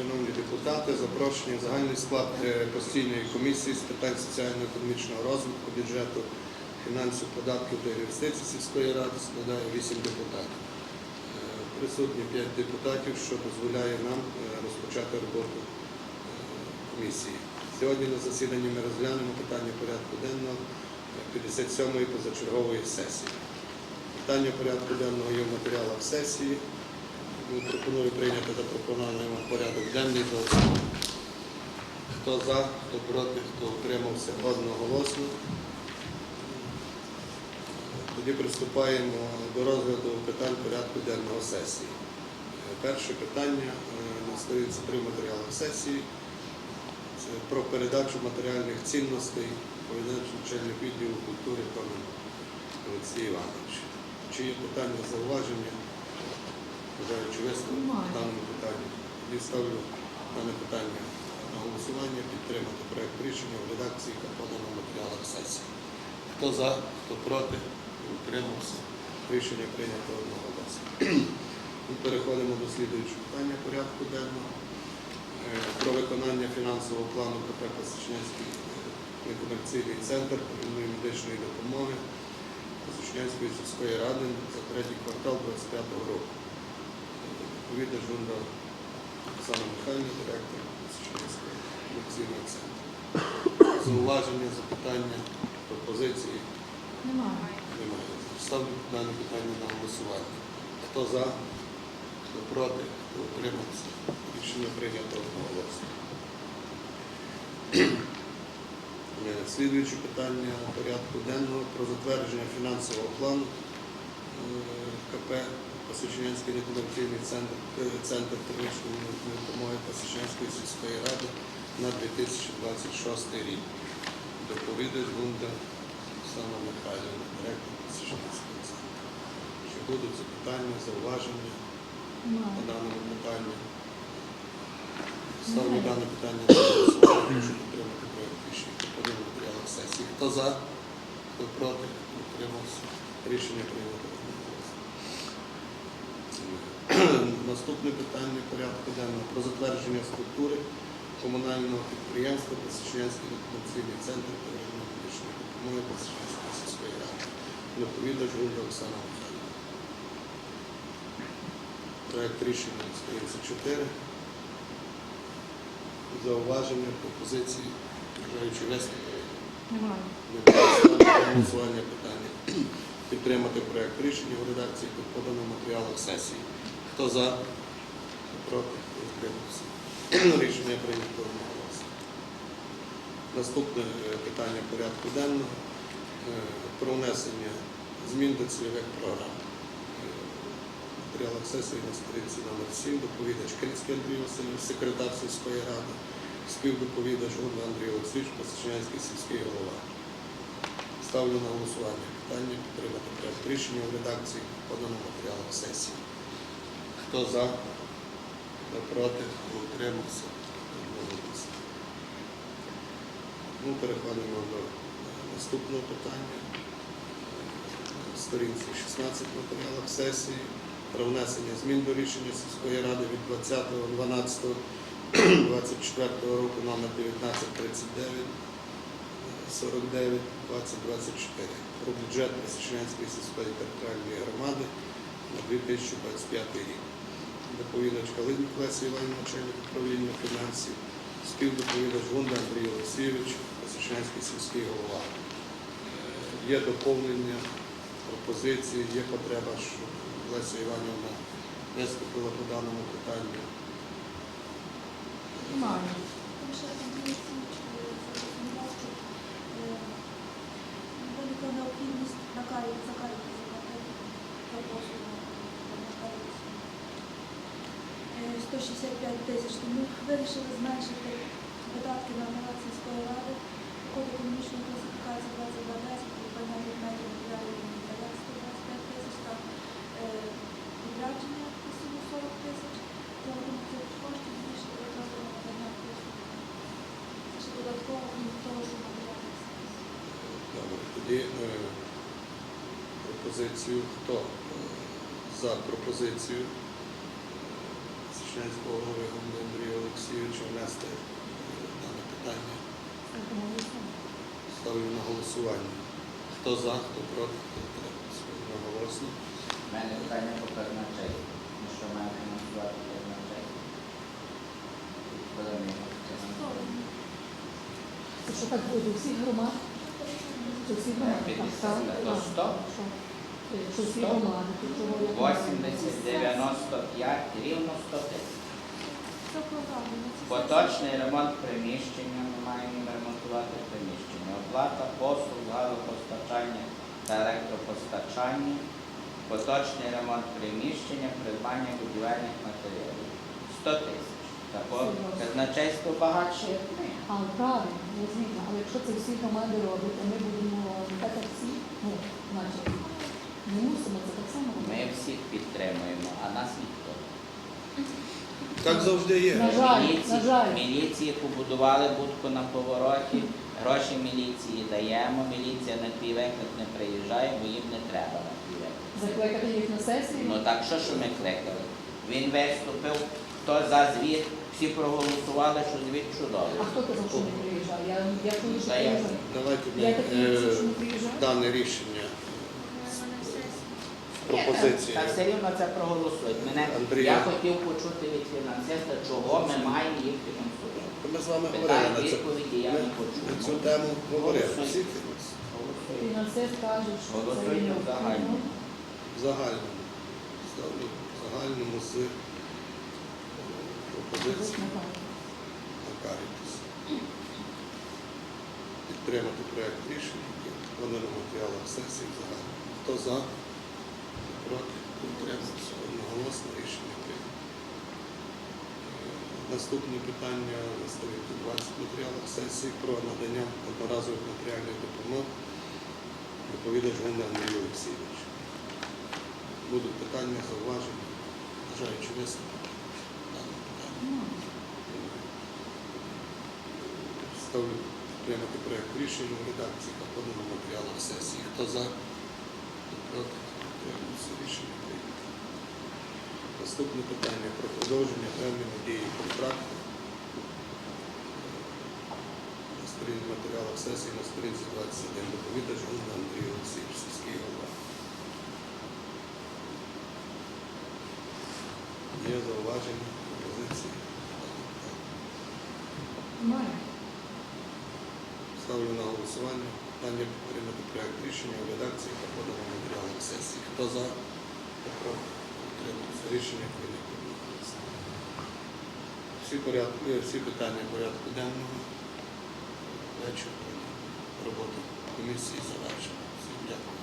Шановні депутати, запрошені в загальний склад е, постійної комісії з питань соціально-економічного розвитку, бюджету, фінансів, податків та інвестицій сільської ради складає 8 депутатів. Е, Присутні 5 депутатів, що дозволяє нам е, розпочати роботу комісії. Сьогодні на засіданні ми розглянемо питання порядку денного е, 57-ї позачергової сесії. Питання порядку денного є в матеріалах сесії. Ну, Пропоную прийняти запропонований вам порядок денний за основу. Хто за, хто проти, хто утримався одноголосно. Тоді приступаємо до розгляду питань порядку денного сесії. Перше питання е, на три матеріалах сесії. Це про передачу матеріальних цінностей повідомляє начальник відділу культури Комен Олексій Іванович. Чи є питання, зауваження? Висновку Немає. в даному питанні. Тоді ставлю дане питання на голосування, підтримати проект рішення в редакції, в матеріалах сесії. Хто за, хто проти, утримався. Рішення прийнято одноголосно. Ми переходимо до слідуючого питання порядку денного. Е, Про виконання фінансового плану КП Пасічнянський е, некомерційний центр первинної медичної допомоги Пасічнянської сільської ради за третій квартал 2025 року. Відповідно, журна Оксана Михайлівна, директор Пасічнянського комерційного центру. Зауваження, запитання, пропозиції Немає. немає. Ставлю дане питання на голосування. Хто за, хто проти, хто утримався. Рішення прийнято одноголосно. Е, Слідуюче питання порядку денного про затвердження фінансового плану е, КП Пасічнянський некомерційний центр, е, центр медичної допомоги Пасічнянської сільської ради на 2026 рік. Доповідач Гунда Оксана Михайлівна, директор Пасічнянського центру. Чи будуть запитання, зауваження по даному питанню? Ставлю дане питання на голосування, прошу підтримати проект рішення по матеріалах сесії. Хто за, хто проти, утримався. Рішення прийнято. Наступне питання порядку денного про затвердження структури комунального підприємства Пасічнянський інформаційний центр первинної медичної допомоги Пасічнянської сільської ради. Доповідач Гульда Оксана Михайлівна. Проект рішення 4. Зауваження, пропозиції, бажаючи виступити. Немає. Голосування питання. Підтримати проект рішення в редакції, як подано матеріалах сесії. Хто за? Проти? Утримався? Рішення прийнято одноголосно. Наступне е, питання порядку денного е, про внесення змін до цільових програм. Е, матеріалах сесії на сторінці номер 7 доповідач Кинський Андрій Васильович, секретар сільської ради, співдоповідач Гурна Андрій Олексійович, Пасічнянський сільський голова. Ставлю на голосування питання підтримати проект рішення в редакції подано в матеріалах сесії. Хто за, хто проти, хто утримався, одноголосно. Ну, переходимо до е, наступного питання. Сторінці 16 в матеріалах сесії про внесення змін до рішення сільської ради від 20.12.24 року номер 1939 49 2024 про бюджет Пасічнянської сільської територіальної громади на 2025 рік. Доповідач Калинник Лесі Іванівна, начальник управління фінансів, співдоповідач Гунда Андрій Олексійович, Пасічнянський сільський голова. Е, Є доповнення, пропозиції, є потреба, щоб Леся Іванівна виступила по даному питанню. Немає. Тому що там комісії законодавство велика необхідність на карі за карі заплатити за послугу на карі. 165 тисяч. Тому вирішили зменшити видатки на апарат сільської ради. Код економічної класифікації 2210, придбання предметів матеріалів і матеріалів 125 тисяч та е, відрядження на суму 40 тисяч. За рахунок цих коштів збільшити витрати на надання послуг. Це ще додатково крім того, що матеріали. Добре, тоді е, Позицію, Хто за пропозицію Священського голови Андрія Олексійовича внести е, дане питання? Ставлю на голосування. Хто за, хто проти, хто проти. Одноголосно. У мене питання по передначенню. Ну, що маємо фінансувати передначення? Що так буде у всіх громад? У всіх громад? Так, так. 100? Що? Е, Що всі 100? громади? то чого я не знаю. 80, 95, рівно 100 тисяч. Поточний ремонт приміщення, ми маємо ремонтувати приміщення. Оплата послуг, газопостачання та електропостачання. Поточний ремонт приміщення, придбання будівельних матеріалів. 100 тисяч. Казначейство багатше. А, правильно, я згідна. Але якщо це всі громади роблять, то ми будемо так як всі, ну, значить, ми мусимо це так само Ми робити. всіх підтримуємо, а нас ніхто. Так завжди є. На жаль, Міліції, на жаль. міліції побудували будку на повороті, гроші міліції даємо, міліція на твій виклик не приїжджає, бо їм не треба на твій виклик. Закликати їх на сесію. Ну так що ж ми кликали? Він виступив, хто за звіт, всі проголосували, що звіт чудовий. А хто казав, що не приїжджає? Я, я чую, що Та я- приїжджає. Давайте ми Я так е, що дане рішення. Пропозиції. Та все рівно це проголосують. Мене, Андрій. я хотів почути від фінансиста, чого ми маємо їх фінансувати. Ми з вами говорили на цю, відповіді я не почув. на цю тему говорили. Всі Фінансист каже, що це Голосуйте в загальному. В загальному. Ставлю в загальному з е, пропозицією на Карітас. Підтримати проект рішення, який в матеріалах сесії в загальному. Хто за, проти, утримався. Одноголосно рішення прийнято. Е, Наступне питання на сторінці 20 матеріалах сесії про надання одноразових матеріальних допомог. Доповідач Гунда Андрій Олексійович. Будуть питання, зауваження, бажаючи питання. Ставлю приймати проект рішення у редакції, яка подана в матеріалах сесії. Хто за, хто проти, утримався. Рішення прийнято. Наступне питання про продовження терміну дії контракту. На сторінці матеріалах сесії на сторінці 21 доповідач Гунда Андрій Олексійович, сільський голова. Є зауваження, пропозиції? Має. Ставлю на голосування питання підтримати проект рішення у редакції, яка подана в матеріалах сесії. Хто за. Рішення прийнято. Всі, е, всі питання порядку денного вечора роботи комісії завершено. Всім дякую.